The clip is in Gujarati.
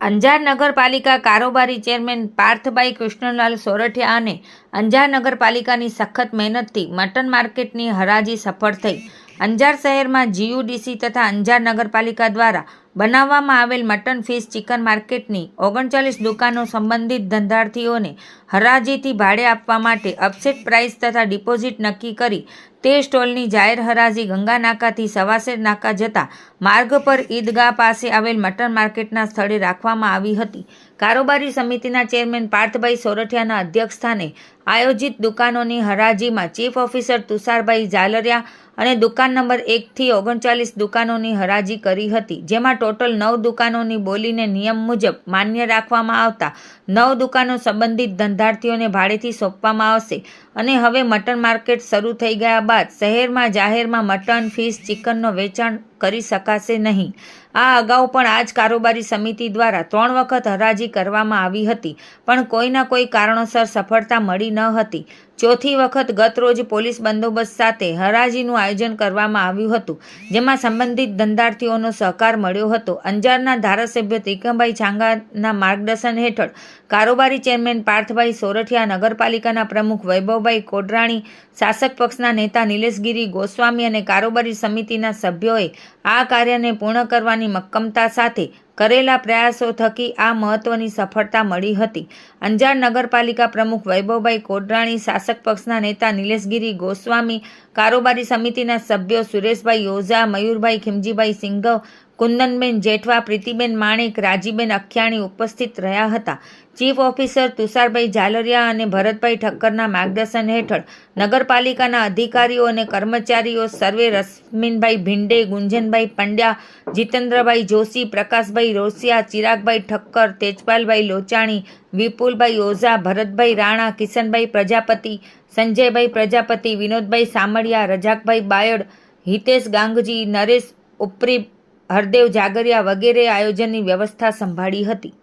અંજાર નગરપાલિકા કારોબારી ચેરમેન પાર્થભાઈ કૃષ્ણલાલ સોરઠિયા અને અંજાર નગરપાલિકાની સખત મહેનતથી મટન માર્કેટની હરાજી સફળ થઈ. અંજાર શહેરમાં જીયુડીસી તથા અંજાર નગરપાલિકા દ્વારા બનાવવામાં આવેલ મટન ફિશ ચિકન માર્કેટની ઓગણચાલીસ દુકાનો સંબંધિત ધંધાર્થીઓને હરાજીથી ભાડે આપવા માટે અપસેટ પ્રાઇસ તથા ડિપોઝિટ નક્કી કરી તે સ્ટોલની જાહેર હરાજી ગંગા નાકાથી સવાસેર નાકા જતા માર્ગ પર ઈદગાહ પાસે આવેલ મટન માર્કેટના સ્થળે રાખવામાં આવી હતી. કારોબારી સમિતિના ચેરમેન પાર્થભાઈ સોરઠિયાના અધ્યક્ષસ્થાને આયોજિત દુકાનોની હરાજીમાં ચીફ ઓફિસર તુષારભાઈ ઝાલરિયા અને દુકાન નંબર એકથી ઓગણચાલીસ દુકાનોની હરાજી કરી હતી, જેમાં ટોટલ નવ દુકાનોની બોલીને નિયમ મુજબ માન્ય રાખવામાં આવતા નવ દુકાનો સંબંધિત ધંધાર્થીઓને ભાડેથી સોંપવામાં આવશે. અને હવે મટન માર્કેટ શરૂ થઈ ગયા બાદ શહેરમાં જાહેરમાં મટન, ફિશ, ચિકનનો વેચાણ કરી શકાશે નહીં. આ અગાઉ પણ આ જ કારોબારી સમિતિ દ્વારા ત્રણ વખત હરાજી કરવામાં આવી હતી, પણ કોઈના કોઈ કારણોસર સફળતા મળી ન હતી. ચોથી વખત ગત રોજ પોલીસ બંદોબસ્ત સાથે હરાજીનું આયોજન કરવામાં આવ્યું હતું, જેમાં સંબંધિત ધંધાર્થીઓનો સહકાર મળ્યો હતો. અંજારના ધારાસભ્ય ત્રિકમભાઈ છાંગાના માર્ગદર્શન હેઠળ કારોબારી ચેરમેન પાર્થભાઈ સોરઠિયા, નગરપાલિકાના પ્રમુખ વૈભવભાઈ કોડરાણી, શાસક પક્ષના નેતા નિલેશગીરી ગોસ્વામી અને કારોબારી સમિતિના સભ્યોએ આ કાર્યને પૂર્ણ કરવાની મક્કમતા સાથે કરેલા પ્રયાસો થકી આ મહત્વની સફળતા મળી હતી. અંજાર નગરપાલિકા પ્રમુખ વૈભવભાઈ કોડરાણી, શાસક પક્ષના નેતા નિલેશગીરી ગોસ્વામી, કારોબારી સમિતિના સભ્યો સુરેશભાઈ ઓઝા મયુરભાઈ ખીમજીભાઈ સિંઘવ, કુંદનબેન જેઠવા, પ્રીતિબેન માણેક, રાજીબેન અખ્યાણી ઉપસ્થિત રહ્યા હતા. ચીફ ઓફિસર તુષારભાઈ ઝાલરિયા અને ભરતભાઈ ઠક્કરના માર્ગદર્શન હેઠળ નગરપાલિકાના અધિકારીઓ અને કર્મચારીઓ, સર્વે રશ્મિનભાઈ ભિંડે, ગુંજનભાઈ પંડ્યા, જીતેન્દ્રભાઈ જોશી, પ્રકાશભાઈ રોસિયા, ચિરાગભાઈ ઠક્કર, તેજપાલભાઈ લોચાણી, વિપુલભાઈ ઓઝા, ભરતભાઈ રાણા, કિશનભાઈ પ્રજાપતિ, સંજયભાઈ પ્રજાપતિ, વિનોદભાઈ સામળિયા, રજાકભાઈ બાયડ, હિતેશ ગાંગજી, નરેશ ઉપરી, હરદેવ જાગરિયા વગેરે આયોજનની વ્યવસ્થા સંભાળી હતી.